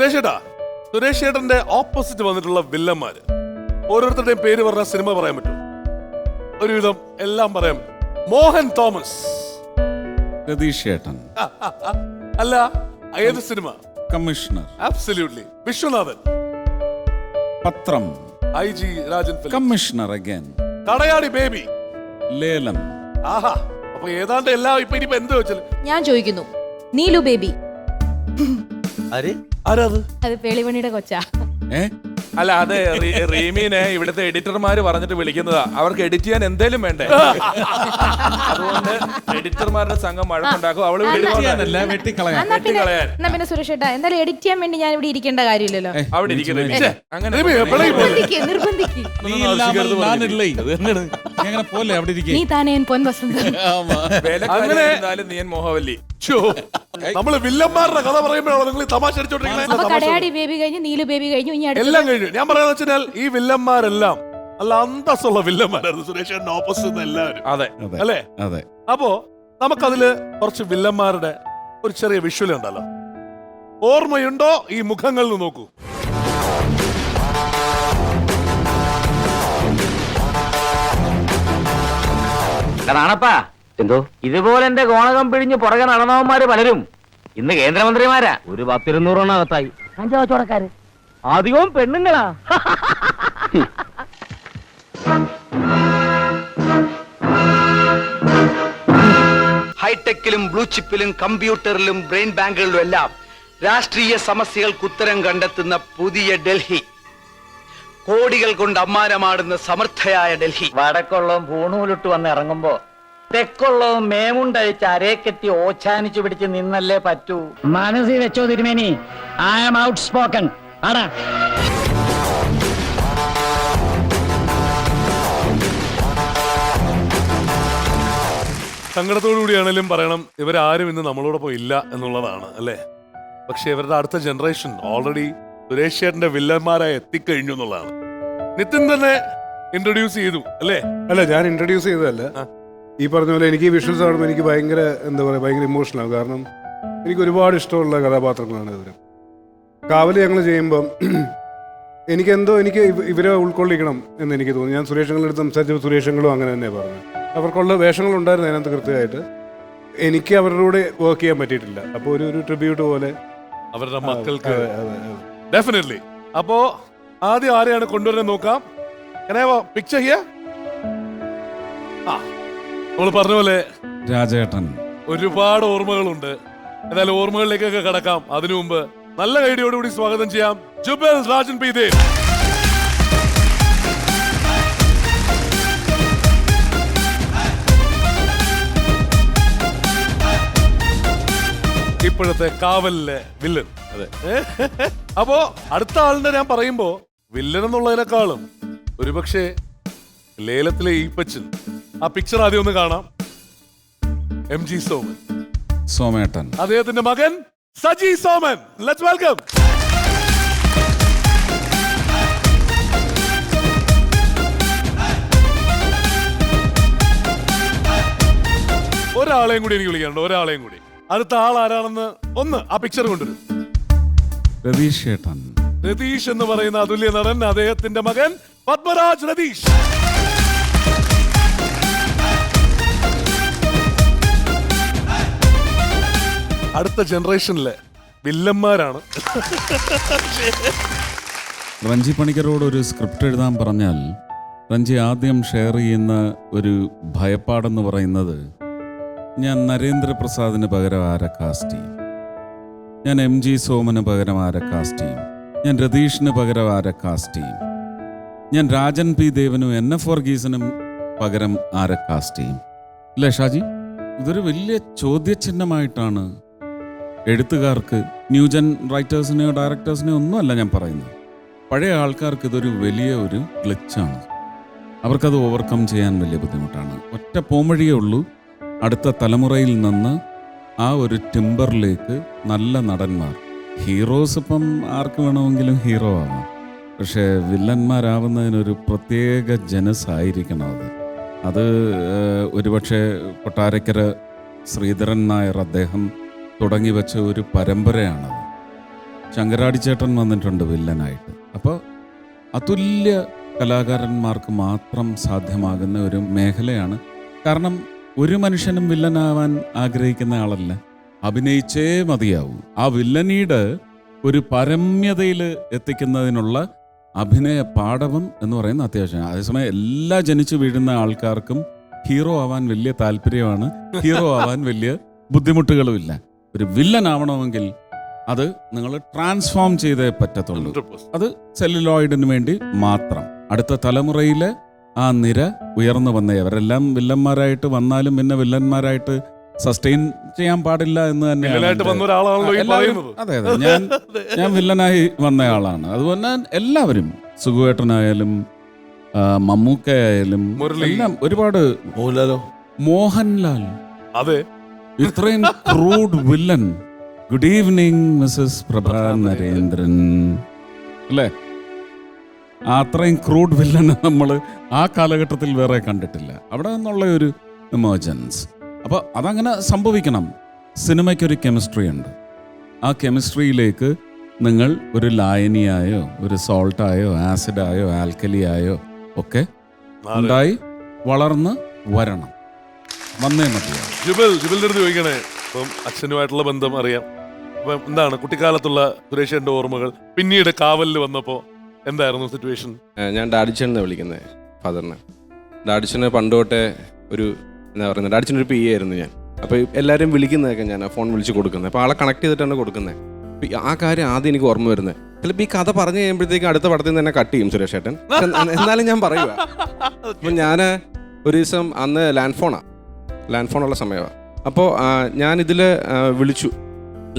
സുരേഷ് ഏട്ടാ? സുരേഷ് ഏട്ടന്റെ ഓപ്പോസിറ്റ് വന്നിട്ടുള്ള വില്ലന്മാര്. ഓരോരുത്തരുടെയും പേര് പറഞ്ഞ സിനിമ പറയാൻ പറ്റും. ഒരുവിധം എല്ലാം പറയാം മോഹൻ തോമസ്. രതീഷ്. അല്ല ഏത് cinema? Commissioner. Absolutely Viswanathan. Pathram. I G Rajan film commissioner again Kadayadi Baby. Lelam. ആഹാ അപ്പൊ ഏതാണ്ട് എല്ലാം ഇപ്പൊ ഇനിയിപ്പോ എന്ത് വെച്ചാൽ ഞാൻ ചോദിക്കുന്നു. നീലു ബേബി. ആര്? ആരാ അത്? അത് പേളിമണിയുടെ കൊച്ചാ. ഏ? അല്ല അതെ റീ- റീമിനെ ഇവിടുത്തെ എഡിറ്റർമാര് പറഞ്ഞിട്ട് വിളിക്കുന്നതാ. അവർക്ക് എഡിറ്റ് ചെയ്യാൻ എന്തേലും വേണ്ടേ? അതുകൊണ്ട് എഡിറ്റർമാരുടെ സംഘം മഴക്കുണ്ടാക്കും അവൾ വിളിക്കുവാണ്. ചെയ്യാനല്ല വെട്ടിക്കളയാൻ. എന്നാ പിന്നെ കളയാൻ. എന്നാ പിന്നെ സുരേഷ് ഏട്ടാ എന്തായാലും എഡിറ്റ് ചെയ്യാൻ വേണ്ടി ഞാൻ ഇവിടെ ഇരിക്കേണ്ട കാര്യമില്ലല്ലോ. അവിടെ ഇരിക്കുന്നത് ഛെ, അങ്ങനെ രവി, എപ്പോഴേലും പോയി. നിർബന്ധിക്ക് നിർബന്ധിക്ക്. നീ ഇല്ലാமல் ഞാൻ ഇല്ലേ? നീ അങ്ങനെ പോലെ അവിടെ ഇരിക്കേ. നീ താനേ എൻ പൊൻ വസന്ത. വേലക്കാരി അങ്ങനെ- ഇരുന്നാലും നീ മോഹവല്ലി. ഛോ, നമ്മൾ വില്ലന്മാരുടെ കഥ പറയുമ്പോഴാണ് നിങ്ങൾ ഈ തമാശ അടിച്ചോണ്ടിരിക്കുന്നത്? അപ്പൊ കടയാടി ബേബി കഴിഞ്ഞു നീലു ബേബി കഴിഞ്ഞു ഇനി അടുത്ത എല്ലാം കഴിഞ്ഞു. ഞാൻ പറയാന്ന് വെച്ചാൽ ഈ വില്ലന്മാരെല്ലാം അല്ല അന്തസ്സുള്ള വില്ലന്മാരായിരുന്നു. സുരേഷ് ഏട്ടന്റെ ഓപ്പോസിറ്റ് എല്ലാവരും. അതെ. അല്ലെ? അതെ. അപ്പോ നമുക്കതിൽ കുറച്ച് വില്ലന്മാരുടെ ഒരു ചെറിയ വിഷ്വൽ ഉണ്ടല്ലോ. ഓർമ്മയുണ്ടോ? ഈ മുഖങ്ങളിൽ നിന്ന് നോക്കൂ. എന്തോ? ഇതുപോലെ എന്റെ ഗോണകം പിഴിഞ്ഞ് പുറകെ നടന്നവന്മാര് പലരും. ഇന്ന് കേന്ദ്രമന്ത്രിമാരാ. ഒരു പത്തിരുന്നൂറെണ്ണം അകത്തായി. കഞ്ചാവച്ചോടക്കാര് അധികവും പെണ്ണുങ്ങളാ. ഹൈടെക്കിലും ബ്ലൂ ചിപ്പിലും കമ്പ്യൂട്ടറിലും ബ്രെയിൻ ബാങ്കുകളിലും എല്ലാം രാഷ്ട്രീയ സമസ്യകൾക്ക് ഉത്തരം കണ്ടെത്തുന്ന പുതിയ ഡൽഹി. കോടികൾ കൊണ്ട് അമ്മാനമാടുന്ന സമർത്ഥയായ ഡൽഹി. വടക്കുള്ളവും പൂണൂലിട്ട് വന്ന് ഇറങ്ങുമ്പോ തെക്കുള്ളവും മേമുണ്ടഴിച്ച് അരേക്കെത്തി ഓച്ചാനിച്ചു പിടിച്ച് നിന്നല്ലേ പറ്റൂ. മനസ്സിൽ വെച്ചോ തിരുമേനി. ഐ ആം ഔട്ട് സ്പോക്കൺ ആടാ. സങ്കടത്തോടു കൂടിയാണെങ്കിലും പറയണം ഇവരാരും ഇന്ന് നമ്മളോടൊപ്പം ഇല്ല എന്നുള്ളതാണ് അല്ലേ? പക്ഷെ ഇവരുടെ അടുത്ത ജനറേഷൻ ഓൾറെഡി സുരേഷ് ചേട്ടന്റെ വില്ലന്മാരായി എത്തിക്കഴിഞ്ഞു എന്നുള്ളതാണ്. നിത്യൻ തന്നെ ഇൻട്രൊഡ്യൂസ് ചെയ്തു അല്ലേ? അല്ല ഞാൻ ഇൻട്രൊഡ്യൂസ് ചെയ്തതല്ല. ഈ പറഞ്ഞ പോലെ എനിക്ക് ഈ വിഷ്വൽസ് കാണുമ്പോൾ എനിക്ക് ഭയങ്കര എന്താ പറയുക ഭയങ്കര ഇമോഷണൽ ആവും കാരണം എനിക്ക് ഒരുപാട് ഇഷ്ടമുള്ള കഥാപാത്രങ്ങളാണ് ഇവർ കാവൽ ഞങ്ങൾ ചെയ്യുമ്പം എനിക്കെന്തോ എനിക്ക് ഇവരെ ഉൾക്കൊള്ളിക്കണം എന്ന് എനിക്ക് തോന്നി. ഞാൻ സുരേഷങ്ങളുടെ അടുത്ത് സംസാരിച്ചപ്പോൾ സുരേഷങ്ങളും അങ്ങനെ തന്നെ പറഞ്ഞു അവർക്കുള്ള വേഷങ്ങളുണ്ടായിരുന്നു അതിനകത്ത് കൃത്യമായിട്ട്. എനിക്ക് അവരുടെ കൂടെ വർക്ക് ചെയ്യാൻ പറ്റിയിട്ടില്ല. അപ്പോൾ ഒരു ഒരു ട്രിബ്യൂട്ട് പോലെ. അവരുടെ മക്കൾക്ക്. ഡെഫിനറ്റ്ലി അപ്പോ ആദ്യം ആരെയാണ് കൊണ്ടുവരുന്നത് നോക്കാം. പിക്ചർ ഹിയർ ആ നമ്മൾ പറഞ്ഞ പോലെ രാജേട്ടൻ. ഒരുപാട് ഓർമ്മകളുണ്ട്. എന്നാലും ഓർമ്മകളിലേക്കൊക്കെ കടക്കാം. അതിനു മുമ്പ് നല്ല ഐഡിയോടുകൂടി സ്വാഗതം ചെയ്യാം. ജുബൽ രാജൻ പി ദേവ് ഇപ്പോഴത്തെ കാവലിലെ വില്ലൻ. അതെ. അപ്പോ അടുത്ത ആളിന്റെ ഞാൻ പറയുമ്പോ വില്ലൻ എന്നുള്ളതിനേക്കാളും ഒരുപക്ഷെ ലേലത്തിലെ ഈപ്പച്ചൻ. ആ പിക്ചർ ആദ്യം ഒന്ന് കാണാം. M G Soman. സോമേട്ടൻ. അദ്ദേഹത്തിന്റെ മകൻ സജി സോമൻ ലെറ്റ്സ് വെൽക്കം ഒരാളെയും കൂടി എനിക്ക് വിളിക്കാനുണ്ട് ഒരാളെയും കൂടി. അടുത്ത ആൾ ആരാണെന്ന് ഒന്ന് ആ പിക്ചർ കൊണ്ടുവരും. രതീഷ് ചേട്ടൻ. രതീഷ് എന്ന് പറയുന്ന അതുല്യ നടൻ അദ്ദേഹത്തിന്റെ മകൻ പത്മരാജ് രതീഷ്. അടുത്ത ജനറേഷനിലെ വില്ലന്മാരാണ്. റഞ്ജി പണിക്കരോട് ഒരു സ്ക്രിപ്റ്റ് എഴുതാൻ പറഞ്ഞാൽ റഞ്ജി ആദ്യം ഷെയർ ചെയ്യുന്ന ഒരു ഭയപ്പാടെന്ന് പറയുന്നത് ഞാൻ നരേന്ദ്രപ്രസാദിന് പകരം ആരെ കാസ്റ്റ് ചെയ്യും? ഞാൻ എം ജി സോമന് പകരം ആരെ കാസ്റ്റ് ചെയ്യും? ഞാൻ രതീഷിന് പകരം ആരെ കാസ്റ്റ് ചെയ്യും? ഞാൻ രാജൻ പി ദേവനും എൻ എഫ് വർഗീസിനും പകരം ആരെ കാസ്റ്റ് ചെയ്യും? അല്ലേ ഷാജി? ഇതൊരു വലിയ ചോദ്യചിഹ്നമായിട്ടാണ് എഴുത്തുകാർക്ക് ന്യൂജൻ റൈറ്റേഴ്സിനെയോ ഡയറക്ടേഴ്സിനെയോ ഒന്നുമല്ല ഞാൻ പറയുന്നത്. പഴയ ആൾക്കാർക്ക് ഇതൊരു വലിയ ഒരു ഗ്ലിച്ചാണ്. അവർക്കത് ഓവർകം ചെയ്യാൻ വലിയ ബുദ്ധിമുട്ടാണ്. ഒറ്റ പോംവഴിയേ ഉള്ളൂ. അടുത്ത തലമുറയിൽ നിന്ന് ആ ഒരു ടിമ്പറിലേക്ക് നല്ല നടന്മാർ. ഹീറോസ് ഇപ്പം ആർക്ക് വേണമെങ്കിലും ഹീറോ ആവാം. പക്ഷേ വില്ലന്മാരാവുന്നതിനൊരു പ്രത്യേക ജനസായിരിക്കണം അത്. അത് ഏഹ്, ഒരുപക്ഷെ കൊട്ടാരക്കര ശ്രീധരൻ നായർ അദ്ദേഹം തുടങ്ങി വെച്ച ഒരു പരമ്പരയാണത് ശങ്കരാടി ചേട്ടൻ വന്നിട്ടുണ്ട് വില്ലനായിട്ട്. അപ്പോൾ അതുല്യ കലാകാരന്മാർക്ക് മാത്രം സാധ്യമാകുന്ന ഒരു മേഖലയാണ്. കാരണം ഒരു മനുഷ്യനും വില്ലനാവാൻ ആഗ്രഹിക്കുന്ന ആളല്ല. അഭിനയിച്ചേ മതിയാവൂ. ആ വില്ലനീട് ഒരു പരമ്യതയിൽ എത്തിക്കുന്നതിനുള്ള അഭിനയ പാടവം എന്ന് പറയുന്ന അത്യാവശ്യമാണ്. അതേസമയം എല്ലാ ജനിച്ചു വീഴുന്ന ആൾക്കാർക്കും ഹീറോ ആവാൻ വലിയ താല്പര്യമാണ്. ഹീറോ ആവാൻ വലിയ ബുദ്ധിമുട്ടുകളുമില്ല. ഒരു വില്ലൻ ആവണമെങ്കിൽ അത് നിങ്ങൾ ട്രാൻസ്ഫോം ചെയ്തേ പറ്റത്തുള്ളൂ. അത് സെല്ലുലോയിഡിന് വേണ്ടി മാത്രം. അടുത്ത തലമുറയിലെ ആ നിര ഉയർന്നു വന്നവരെല്ലാം വില്ലന്മാരായിട്ട് വന്നാലും പിന്നെ വില്ലന്മാരായിട്ട് സസ്റ്റെയിൻ ചെയ്യാൻ പാടില്ല എന്ന് തന്നെ വന്ന അതെ അതെ. ഞാൻ ഞാൻ വില്ലനായി ആളാണ്. അതുപോലെ എല്ലാവരും സുഖുവേട്ടനായാലും മമ്മൂക്കയായാലും. എല്ലാം ഒരുപാട് മോഹൻലാലോ? മോഹൻലാൽ. അതെ. ഇത്രയും crude villain. Good evening Mrs Prabha Narendran അല്ലേ? അത്രയും ക്രൂഡ് വില്ലനെ നമ്മൾ ആ കാലഘട്ടത്തിൽ വേറെ കണ്ടിട്ടില്ല. അവിടെ നിന്നുള്ള ഒരു എമർജൻസ് അപ്പോൾ അതങ്ങനെ സംഭവിക്കണം. സിനിമയ്ക്കൊരു കെമിസ്ട്രി ഉണ്ട്. ആ കെമിസ്ട്രിയിലേക്ക് നിങ്ങൾ ഒരു ലായനിയായോ ഒരു സോൾട്ടായോ ആസിഡായോ ആൽക്കലിയായോ ഒക്കെ ഉണ്ടായി വളർന്ന് വരണം. വന്നേ മതിയോ ജുബിൽ ജുബലിന്റെ അടുത്ത് ചോദിക്കണേ. ഇപ്പം അച്ഛനുമായിട്ടുള്ള ബന്ധം അറിയാം. അപ്പം എന്താണ് കുട്ടിക്കാലത്തുള്ള സുരേഷന്റെ ഓർമ്മകൾ? പിന്നീട് കാവലിൽ വന്നപ്പോ എന്തായിരുന്നു സിറ്റുവേഷൻ ഞാൻ ഡാഡിച്ചൻ എന്നാണ് വിളിക്കുന്നത് ഫാദറിനെ. ഡാഡിച്ചന് പണ്ട് തൊട്ടേ ഒരു എന്താ പറയുന്നത് ഡാഡിച്ചൻ ഒരു പി ആയിരുന്നു ഞാൻ. അപ്പോൾ എല്ലാവരും വിളിക്കുന്നതൊക്കെ ഞാൻ ഫോൺ വിളിച്ച് കൊടുക്കുന്നത് അപ്പോൾ ആളെ കണക്ട് ചെയ്തിട്ടാണ് കൊടുക്കുന്നത് അപ്പോൾ ആ കാര്യം ആദ്യം എനിക്ക് ഓർമ്മ വരുന്നത് ചിലപ്പോൾ ഈ കഥ പറഞ്ഞു കഴിയുമ്പോഴത്തേക്ക് അടുത്ത പടത്തിൽ നിന്ന് തന്നെ കട്ട് ചെയ്യും സുരേഷ് ഏട്ടൻ എന്നാലും ഞാൻ പറയുക അപ്പം ഞാൻ ഒരു ദിവസം അന്ന് ലാൻഡ് ഫോണാണ് ലാൻഡ് ഫോണുള്ള സമയമാണ് അപ്പോൾ ഞാനിതിൽ വിളിച്ചു.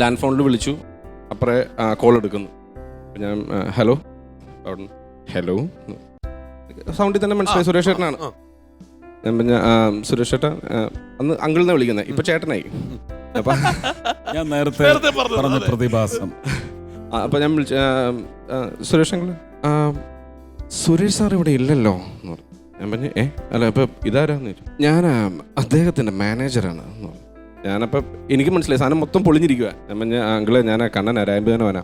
ലാൻഡ് ഫോണിൽ വിളിച്ചു. അപ്പറേ കോൾ എടുക്കുന്നു ഞാൻ ഹലോ? ഹലോ? സൗണ്ടിൽ തന്നെ മനസ്സിലായി. സുരേഷ് ചേട്ടനാണ് ഞാൻ പറഞ്ഞ സുരേഷ് ചേട്ടൻ അന്ന് അങ്കിളിനെ വിളിക്കുന്നത് ഇപ്പൊ ചേട്ടനായി. അപ്പൊ ഞാൻ നേരത്തെ പറഞ്ഞ പ്രതിഭാസം. അപ്പൊ ഞാൻ വിളിച്ച സുരേഷ് അങ്കിൾ സുരേഷ് സാർ ഇവിടെ ഇല്ലല്ലോ എന്ന് പറഞ്ഞു. ഞാൻ പറഞ്ഞു ഏ? അല്ല അപ്പൊ ഇതാരാന്ന് ചോദിച്ചു. ഞാൻ അദ്ദേഹത്തിന്റെ മാനേജറാണ്. പറഞ്ഞു. എനിക്ക് മനസ്സിലായി സാധനം മൊത്തം പൊളിഞ്ഞിരിക്കുക ഞാൻ പറഞ്ഞ അങ്കിൾ ഞാൻ കണ്ണനാ രായമ്പനവനാ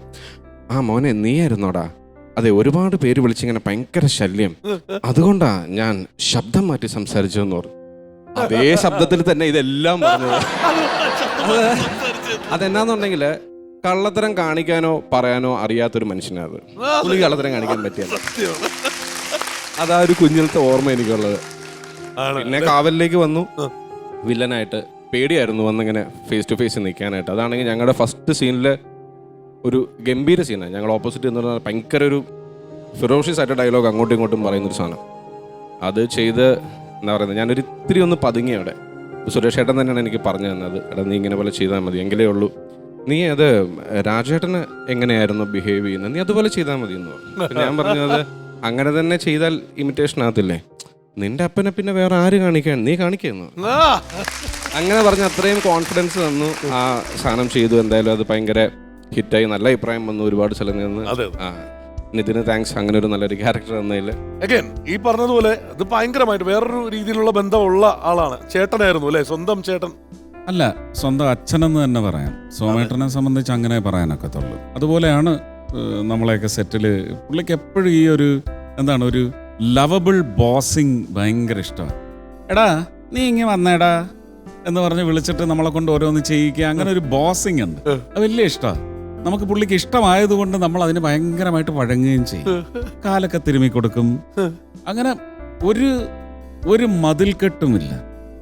ആ മോനെ നീയായിരുന്നോടാ? അതെ ഒരുപാട് പേര് വിളിച്ചിങ്ങനെ ഭയങ്കര ശല്യം. അതുകൊണ്ടാ ഞാൻ ശബ്ദം മാറ്റി സംസാരിച്ചു എന്ന് പറഞ്ഞു. അതേ ശബ്ദത്തിൽ തന്നെ ഇതെല്ലാം പറഞ്ഞു. അത് അതെന്നാന്നുണ്ടെങ്കിൽ കള്ളത്തരം കാണിക്കാനോ പറയാനോ അറിയാത്തൊരു മനുഷ്യനാണ് പുള്ളി കള്ളത്തരം കാണിക്കാൻ പറ്റിയല്ല. അതാ ഒരു കുഞ്ഞിലത്തെ ഓർമ്മ എനിക്കുള്ളത്. പിന്നെ കാവലിലേക്ക് വന്നു. വില്ലനായിട്ട് പേടിയായിരുന്നു വന്നിങ്ങനെ ഫേസ് ടു ഫേസ് നിൽക്കാനായിട്ട്. അതാണെങ്കിൽ ഞങ്ങളുടെ ഫസ്റ്റ് സീനിലെ ഒരു ഗംഭീര സീനാണ് ഞങ്ങൾ ഓപ്പോസിറ്റ് എന്ന് പറഞ്ഞാൽ ഭയങ്കര ഒരു ഫിറോഷ്യസ് ആയിട്ട് ഡയലോഗ് അങ്ങോട്ടും ഇങ്ങോട്ടും പറയുന്നൊരു സാധനം. അത് ചെയ്ത് എന്താ പറയുന്നത് ഞാനൊരു ഇത്തിരി ഒന്ന് പതുങ്ങി അവിടെ. സുരേഷ് ഏട്ടൻ തന്നെയാണ് എനിക്ക് പറഞ്ഞു തന്നത്. എടാ നീ ഇങ്ങനെ പോലെ ചെയ്താൽ മതി. എങ്കിലേ ഉള്ളൂ. നീ അത് രാജേട്ടന് എങ്ങനെയായിരുന്നു ബിഹേവ് ചെയ്യുന്നത്? നീ അതുപോലെ ചെയ്താൽ മതി എന്ന് പറഞ്ഞു. ഞാൻ പറഞ്ഞത് അങ്ങനെ തന്നെ ചെയ്താൽ ഇമിറ്റേഷൻ ആകത്തില്ലേ? നിന്റെ അപ്പനെ പിന്നെ വേറെ ആര് കാണിക്കാൻ? നീ കാണിക്കുന്നു അങ്ങനെ പറഞ്ഞ അത്രയും കോൺഫിഡൻസ് തന്നു. ആ സാധനം ചെയ്തു. എന്തായാലും അത് ഭയങ്കര ഹിറ്റായി. നല്ല അഭിപ്രായം വന്നു ഒരുപാട് സ്ഥലങ്ങളിൽ നിന്ന്. ആ നിതിന് താങ്ക്സ് അങ്ങനെ ഒരു നല്ലൊരു ക്യാരക്ടർ തന്നതിൽ അഗൈൻ ഈ പറഞ്ഞതുപോലെ ഇത് ഭയങ്കരമായിട്ട് വേറൊരു രീതിയിലുള്ള ബന്ധമുള്ള ആളാണ്. ചേട്ടനായിരുന്നു അല്ലെ? സ്വന്തം ചേട്ടൻ. അല്ല സ്വന്തം അച്ഛനെന്ന് തന്നെ പറയാം. സോമേട്ടനെ സംബന്ധിച്ച് അങ്ങനെ പറയാനൊക്കത്തുള്ളൂ. അതുപോലെയാണ് നമ്മളെയൊക്കെ സെറ്റിൽ പുള്ളിക്ക് എപ്പോഴും ഈ ഒരു എന്താണ് ഒരു ലവബിൾ ബോസിങ് ഭയങ്കര ഇഷ്ടമാണ്. എടാ നീ ഇങ്ങനെ വന്നേടാ എന്ന് പറഞ്ഞ് വിളിച്ചിട്ട് നമ്മളെ കൊണ്ട് ഓരോന്ന് ചെയ്യിക്കുക അങ്ങനെ ഒരു ബോസിങ് ഉണ്ട്. അത് വലിയ ഇഷ്ടമാണ് നമുക്ക് പുള്ളിക്ക് ഇഷ്ടമായതുകൊണ്ട് നമ്മൾ അതിന് ഭയങ്കരമായിട്ട് വഴങ്ങുകയും ചെയ്യും. കാലൊക്കെ തിരുമ്മി കൊടുക്കും. അങ്ങനെ ഒരു ഒരു മതിൽക്കെട്ടുമില്ല.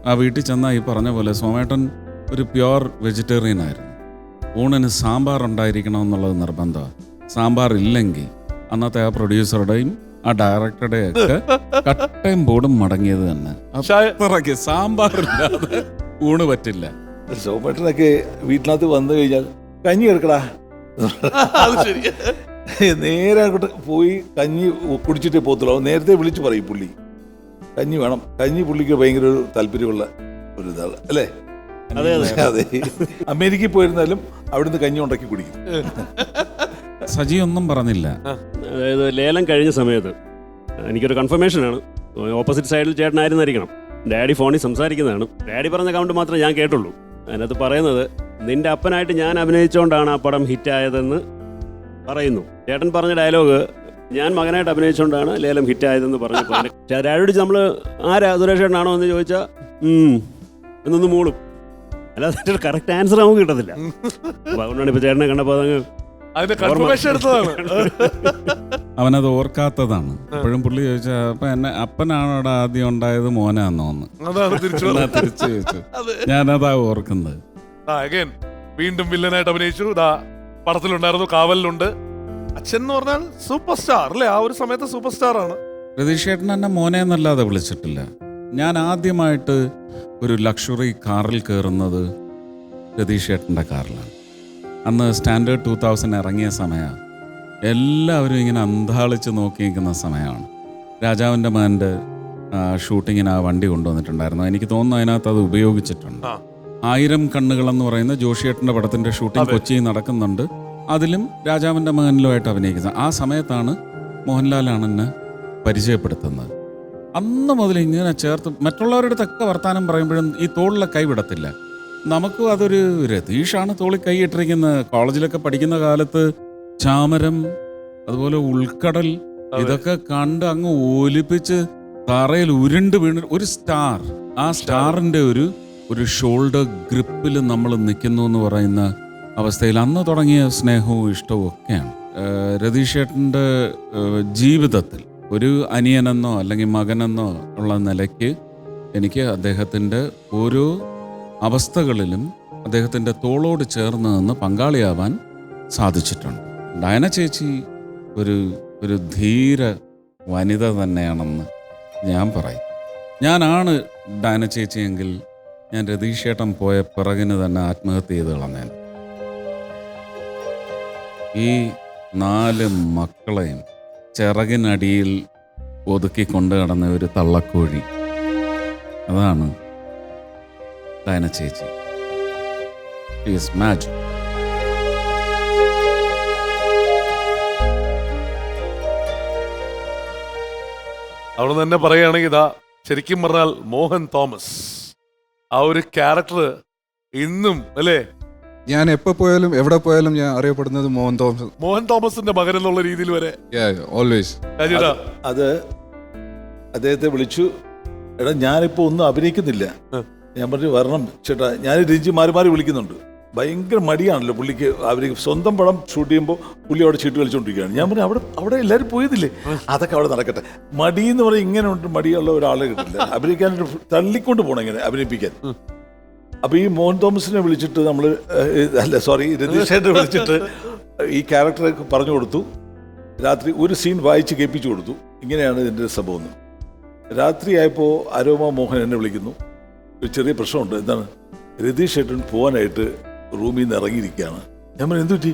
ആ വീട്ടിൽ ചെന്നാൽ ഈ പറഞ്ഞ പോലെ സോമേട്ടൻ ഒരു പ്യുവർ വെജിറ്റേറിയൻ ആയിരുന്നു. ഊണിന് സാമ്പാർ ഉണ്ടായിരിക്കണം എന്നുള്ളത് നിർബന്ധമാണ് സാമ്പാർ ഇല്ലെങ്കിൽ അന്നത്തെ ആ പ്രൊഡ്യൂസറുടെയും ആ ഡയറക്ടറുടെയും ഒക്കെ കട്ടയും ബോർഡും മടങ്ങിയത് തന്നെ. സാമ്പാർ അത്രയ്ക്ക് സാമ്പാറില്ലാതെ ഊണ് പറ്റില്ല. സോമേട്ടനൊക്കെ വീട്ടിനകത്ത് വന്നു കഴിഞ്ഞാൽ കഞ്ഞി എടുക്കടാ. നേരെ അങ്ങോട്ട് പോയി കഞ്ഞി കുടിച്ചിട്ടേ പോകത്തുള്ളൂ. അവൻ നേരത്തെ വിളിച്ചു പറയും പുള്ളി. കഞ്ഞി വേണം. കഞ്ഞി പുള്ളിക്ക് ഭയങ്കര ഒരു താല്പര്യമുള്ള ഒരു ഇതാണ് അല്ലേ? അതെ അതെ. അതെ. അമേരിക്കയിൽ പോയിരുന്നാലും അവിടുന്ന് കഞ്ഞി ഉണ്ടാക്കി കുടിക്കും. സജി ഒന്നും പറഞ്ഞില്ല അതായത് ലേലം കഴിഞ്ഞ സമയത്ത് എനിക്കൊരു കൺഫർമേഷനാണ് ഓപ്പോസിറ്റ് സൈഡിൽ ചേട്ടനായിരുന്നായിരിക്കണം. ഡാഡി ഫോണിൽ സംസാരിക്കുന്നതാണ്. ഡാഡി പറഞ്ഞ കൗണ്ട് മാത്രമേ ഞാൻ കേട്ടുള്ളൂ. അതിനകത്ത് പറയുന്നത് നിന്റെ അപ്പനായിട്ട് ഞാൻ അഭിനയിച്ചുകൊണ്ടാണ് ആ പടം ഹിറ്റായതെന്ന് പറയുന്നു. ചേട്ടൻ പറഞ്ഞ ഡയലോഗ് ഞാൻ മകനായിട്ട് അഭിനയിച്ചുകൊണ്ടാണ് ലേലം ഹിറ്റായതെന്ന് പറഞ്ഞു ഡാഡിയോട് നമ്മൾ ആരാ സുരേഷ് ചേട്ടനാണോ എന്ന് ചോദിച്ചാൽ എന്നൊന്ന് മൂളും. അല്ലാതെ കറക്റ്റ് ആൻസർ നമുക്ക് കിട്ടത്തില്ല. അതുകൊണ്ടാണ് ഇപ്പോൾ ചേട്ടനെ കണ്ടപ്പോൾ അതങ്ങ് അതിന്റെ കൺഫർമേഷൻ എടുത്തതാണ്. അവനത് ഓർക്കാത്തതാണ്. അപ്പോഴും പുള്ളി ചോദിച്ച അപ്പൊ എന്നെ അവിടെ ആദ്യം ഉണ്ടായത് മോനാന്നോന്ന് തിരിച്ചു എന്നാ തിരിച്ചു ചോദിച്ചു. ഞാനതാ ഓർക്കുന്നത്. അഗൈൻ വീണ്ടും വില്ലനായിട്ട് അഭിനയിച്ചു. ഇതാ പടത്തിലുണ്ടായിരുന്നു കാവലിലുണ്ട്. അച്ഛൻ എന്ന് പറഞ്ഞാൽ സൂപ്പർ സ്റ്റാർ അല്ലേ? ആ ഒരു സമയത്ത് സൂപ്പർ സ്റ്റാർ ആണ്. രതീഷ് ചേട്ടൻ എന്നെ മോനെ എന്നല്ലാതെ വിളിച്ചിട്ടില്ല. ഞാൻ ആദ്യമായിട്ട് ഒരു ലക്ഷറി കാറിൽ കയറുന്നത് രതീഷ് ചേട്ടന്റെ കാറിലാണ് അന്ന് സ്റ്റാൻഡേർഡ് ടു തൗസൻഡ് ഇറങ്ങിയ സമയമാണ് എല്ലാവരും ഇങ്ങനെ അന്താളിച്ച് നോക്കി നിൽക്കുന്ന സമയമാണ്. രാജാവിന്റെ മകന്റെ ഷൂട്ടിങ്ങിന് ആ വണ്ടി കൊണ്ടുവന്നിട്ടുണ്ടായിരുന്നു. എനിക്ക് തോന്നുന്നു അതിനകത്ത് അത് ഉപയോഗിച്ചിട്ടുണ്ട്. ആയിരം കണ്ണുകൾ എന്ന് പറയുന്ന ജോഷിയേട്ടന്റെ പടത്തിന്റെ ഷൂട്ടിംഗ് കൊച്ചി കൊച്ചിയിൽ നടക്കുന്നുണ്ട്. അതിലും രാജാവിന്റെ മകനിലുമായിട്ട് അഭിനയിക്കുന്നത് ആ സമയത്താണ് മോഹൻലാലാണ് എന്നെ പരിചയപ്പെടുത്തുന്നത്. അന്ന് മുതൽ ഇങ്ങനെ ചേർത്ത് മറ്റുള്ളവരുടെ അടുത്തൊക്കെ വർത്താനം പറയുമ്പോഴും ഈ തോളിലെ കൈ വിടത്തില്ല. നമുക്കും അതൊരു രതീഷാണ് തോളി കൈയിട്ടിരിക്കുന്നത് കോളേജിലൊക്കെ പഠിക്കുന്ന കാലത്ത് ചാമരം അതുപോലെ ഉൾക്കടൽ ഇതൊക്കെ കണ്ട് അങ്ങ് ഒലിപ്പിച്ച് തറയിൽ ഉരുണ്ട് വീണ് ഒരു സ്റ്റാർ. ആ സ്റ്റാറിന്റെ ഒരു ഒരു ഷോൾഡർ ഗ്രിപ്പിൽ നമ്മൾ നിൽക്കുന്നു എന്ന് പറയുന്ന അവസ്ഥയിൽ അന്ന് തുടങ്ങിയ സ്നേഹവും ഇഷ്ടവും ഒക്കെയാണ്. രതീഷേട്ടന്റെ ജീവിതത്തിൽ ഒരു അനിയനെന്നോ അല്ലെങ്കിൽ മകനെന്നോ ഉള്ള നിലയ്ക്ക് എനിക്ക് അദ്ദേഹത്തിന്റെ ഓരോ അവസ്ഥകളിലും അദ്ദേഹത്തിന്റെ തോളോട് ചേർന്ന് നിന്ന് പങ്കാളിയാവാൻ സാധിച്ചിട്ടുണ്ട്. ഡയന ചേച്ചി ഒരു ഒരു ധീര വനിത തന്നെയാണെന്ന് ഞാൻ പറയും. ഞാനാണ് ഡയന ചേച്ചിയെങ്കിൽ ഞാൻ രതീഷേട്ടം പോയ പിറകിന് തന്നെ ആത്മഹത്യ ചെയ്ത് കളഞ്ഞേൻ ഈ നാല് മക്കളെയും ചിറകിനടിയിൽ ഒതുക്കി കൊണ്ടു കിടന്ന ഒരു തള്ളക്കോഴി. അതാണ് ഡയന ചേച്ചി. ഈസ് മാജിക് അവിടെ തന്നെ പറയുകയാണെങ്കിൽ ഇതാ ശരിക്കും പറഞ്ഞാൽ മോഹൻ തോമസ്. ആ ഒരു ക്യാരക്ടർ ഇന്നും അല്ലേ? ഞാൻ എപ്പോ പോയാലും എവിടെ പോയാലും ഞാൻ അറിയപ്പെടുന്നത് മോഹൻ തോമസ്. മോഹൻ തോമസിന്റെ മകൻ എന്നുള്ള രീതിയിൽ വരെ. ഓൾവേസ് അത് അദ്ദേഹത്തെ വിളിച്ചു. എടാ ഞാനിപ്പോ ഒന്നും അഭിനയിക്കുന്നില്ല. ഞാൻ പറഞ്ഞു വരണം ചേട്ടാ. ഞാൻ രഞ്ജി മാറി മാറി വിളിക്കുന്നുണ്ട്. ഭയങ്കര മടിയാണല്ലോ പുള്ളിക്ക്. അവർ സ്വന്തം പടം ഷൂട്ട് ചെയ്യുമ്പോൾ പുള്ളി അവിടെ ചീട്ട് കളിച്ചുകൊണ്ടിരിക്കുകയാണ് ഞാൻ പറഞ്ഞു അവിടെ അവിടെ എല്ലാവരും പോയതില്ലേ? അതൊക്കെ അവിടെ നടക്കട്ടെ. മടി എന്ന് പറയും ഇങ്ങനെ ഉണ്ട് മടിയുള്ള ഒരാളെ കിട്ടില്ല. അഭിനയിക്കാനായിട്ട് തള്ളിക്കൊണ്ട് പോകണം ഇങ്ങനെ അഭിനയിപ്പിക്കാൻ. അപ്പൊ ഈ മോഹൻ തോമസിനെ വിളിച്ചിട്ട് നമ്മൾ അല്ല സോറി രതീഷേട്ടനെ വിളിച്ചിട്ട് ഈ ക്യാരക്ടറെ പറഞ്ഞു കൊടുത്തു. രാത്രി ഒരു സീൻ വായിച്ച് കേൾപ്പിച്ചു കൊടുത്തു. ഇങ്ങനെയാണ് ഇതിന്റെ സംഭവം രാത്രി രാത്രിയായപ്പോൾ അരോമ മോഹൻ എന്നെ വിളിക്കുന്നു. ഒരു ചെറിയ പ്രശ്നമുണ്ട്. എന്താണ്? രതീഷ് ഏട്ടൻ പോകാനായിട്ട് റൂമിൽ നിന്ന് ഇറങ്ങിയിരിക്കുകയാണ്. ഞാൻ പറഞ്ഞു എന്തു പറ്റി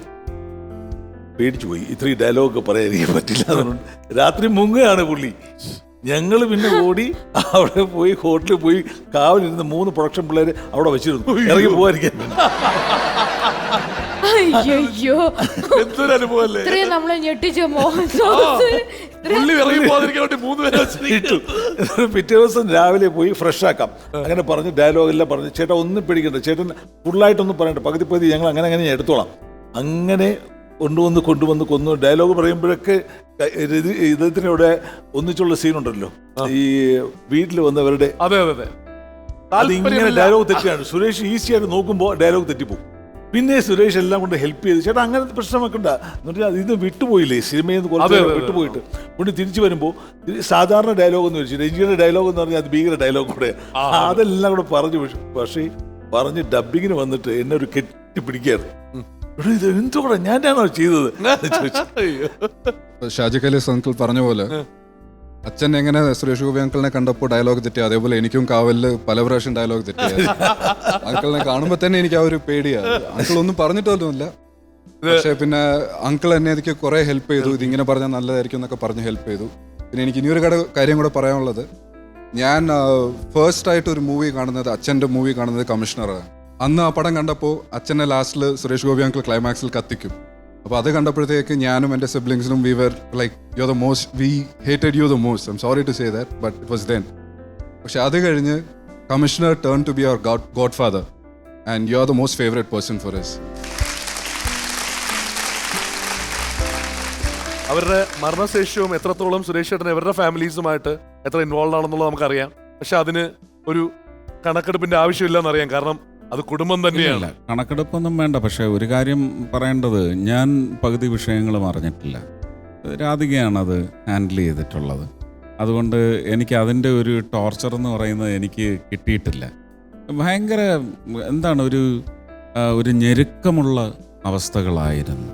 പേടിച്ചു പോയി. ഇത്രയും ഡയലോഗൊക്കെ പറയാൻ എനിക്ക് പറ്റില്ല. അതുകൊണ്ട് രാത്രി മുങ്ങുകയാണ് പുള്ളി. ഞങ്ങൾ പിന്നെ ഓടി അവിടെ പോയി ഹോട്ടലിൽ പോയി കാവലിരുന്ന് മൂന്ന് പ്രൊഡക്ഷൻ പിള്ളേർ അവിടെ വെച്ചിരുന്നു. ഇറങ്ങി പോകാതിരിക്കാൻ അയ്യോ എന്തൊരു ഇത്രയും നമ്മളെ ഞെട്ടിച്ചു മോഹൻ തോമസ് ഇത്രയും- പുള്ളി ഇറങ്ങി പോകാതിരിക്കാൻ വേണ്ടി മൂന്ന് പേരെ പിറ്റേ ദിവസം രാവിലെ പോയി ഫ്രഷ് ആക്കാം. അങ്ങനെ പറഞ്ഞ് ഡയലോഗ് എല്ലാം പറഞ്ഞ്. ചേട്ടാ ഒന്നും പേടിക്കണ്ട. ചേട്ടൻ ഫുള്ളായിട്ടൊന്നും പറയണ്ട. പകുതി പകുതി ഞങ്ങൾ അങ്ങനെ അങ്ങനെ ഞാൻ എടുത്തോളാം. അങ്ങനെ കൊണ്ടുവന്ന് കൊണ്ടുവന്ന് കൊന്നു ഡയലോഗ് പറയുമ്പോഴൊക്കെ രതി- ഒന്നിച്ചുള്ള സീനുണ്ടല്ലോ ഈ വീട്ടിൽ വന്നവരുടെ അതെ അതെ അതെ. അതിങ്ങനെ ഡയലോഗ് തെറ്റിയാണ്. സുരേഷ് ഈസിയായിട്ട് നോക്കുമ്പോൾ ഡയലോഗ് തെറ്റിപ്പോകും പിന്നെ സുരേഷ് എല്ലാം കൊണ്ട് ഹെൽപ്പ് ചെയ്ത്. ചേട്ടാ അങ്ങനത്തെ പ്രശ്നമൊക്കെ എന്ന് എന്നിട്ട് ഇത് വിട്ടുപോയില്ലേ? സിനിമയിൽ നിന്ന് കുറച്ച്. വിട്ടുപോയിട്ട്. പിന്നെ തിരിച്ചു വരുമ്പോൾ സാധാരണ ഡയലോഗ് എന്ന് വെച്ചു രഞ്ജിയുടെ ഡയലോഗ് എന്ന് പറഞ്ഞാൽ അത് ഭീകര ഡയലോഗ് കൂടെ. അതെല്ലാം കൂടെ പറഞ്ഞു പക്ഷെ പക്ഷേ പറഞ്ഞ് ഡബിങ്ങിന് വന്നിട്ട് എന്നെ ഒരു കെട്ടി പിടിക്കായിരുന്നു എടോ, ഇത് എന്തുകൂടെ ഞാനാണോ ചെയ്തത്? അയ്യോ. ഷാജി ഖലീസ് അങ്കിൾ പറഞ്ഞ പോലെ അച്ഛൻ എങ്ങനെ സുരേഷ് ഗോപി അങ്കിളിനെ കണ്ടപ്പോൾ ഡയലോഗ് തെറ്റി അതേപോലെ എനിക്കും കാവലിൽ പല പ്രാവശ്യം ഡയലോഗ് തെറ്റി അങ്കിളിനെ കാണുമ്പോൾ തന്നെ എനിക്ക് ആ ഒരു പേടിയാണ് അങ്കിൾ ഒന്നും പറഞ്ഞിട്ടൊന്നുമില്ല. പക്ഷേ പിന്നെ അങ്കിൾ എന്നെ എനിക്ക് കുറെ ഹെൽപ്പ് ചെയ്തു. ഇതിങ്ങനെ പറഞ്ഞാൽ നല്ലതായിരിക്കും എന്നൊക്കെ പറഞ്ഞ് ഹെൽപ്പ് ചെയ്തു. പിന്നെ എനിക്ക് ഇനിയൊരു കട കാര്യം കൂടെ പറയാനുള്ളത്. ഞാൻ ഫേസ്റ്റ് ആയിട്ട് ഒരു മൂവി കാണുന്നത് അച്ഛന്റെ മൂവി കാണുന്നത് കമ്മീഷണറാണ് അന്ന് ആ പടം കണ്ടപ്പോൾ അച്ഛനെ ലാസ്റ്റിൽ സുരേഷ് ഗോപി അങ്കിൾ ക്ലൈമാക്സിൽ കത്തിക്കും. അപ്പോൾ അത് കണ്ടപ്പോഴത്തേക്ക് ഞാനും എന്റെ സിബ്ലിങ്സിനും we were like you the most we hated you the most I'm sorry to say that but it was then പക്ഷെ അത് കഴിഞ്ഞ് commissioner turn to be our god god father and you are the most favourite person for us അവരുടെ മരണശേഷവും എത്രത്തോളം സുരേഷ് ചേട്ടൻ ഇവരുടെ ഫാമിലീസുമായിട്ട് എത്ര involve ആണെന്നുള്ളത് നമുക്കറിയാം. പക്ഷെ അതിന് ഒരു കണക്കെടുപ്പിന്റെ ആവശ്യമില്ലെന്നറിയാം. കാരണം അത് കുടുംബം തന്നെയാണ്. കണക്കെടുപ്പൊന്നും വേണ്ട. പക്ഷെ ഒരു കാര്യം പറയേണ്ടത് ഞാൻ പകുതി വിഷയങ്ങളും അറിഞ്ഞിട്ടില്ല രാധികയാണ് അത് ഹാൻഡിൽ ചെയ്തിട്ടുള്ളത്. അതുകൊണ്ട് എനിക്ക് അതിന്റെ ഒരു ടോർച്ചർ എന്ന് പറയുന്നത് എനിക്ക് കിട്ടിയിട്ടില്ല. ഭയങ്കര എന്താണ് ഒരു ഒരു ഞെരുക്കമുള്ള അവസ്ഥകളായിരുന്നു.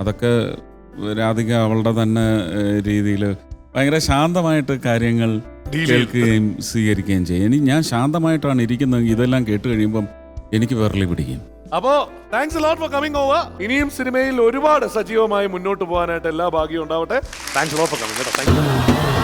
അതൊക്കെ രാധിക അവളുടെ തന്നെ രീതിയിൽ ഭയങ്കര ശാന്തമായിട്ട് കാര്യങ്ങൾ കേൾക്കുകയും സ്വീകരിക്കുകയും ചെയ്യും. ഇനി ഞാൻ ശാന്തമായിട്ടാണ് ഇരിക്കുന്നത്. ഇതെല്ലാം കേട്ട് കഴിയുമ്പം എനിക്ക് വിരളി പിടിക്കും. അപ്പോ thanks lot for coming over ഇനിയും സിനിമയിൽ ഒരുപാട് സജീവമായി മുന്നോട്ട് പോകാനായിട്ട് എല്ലാ ഭാഗ്യവും ഉണ്ടാവട്ടെ. താങ്ക്സ് ലോട്ട് ഫോർ കമ്മിങ് കേട്ടോ താങ്ക് യു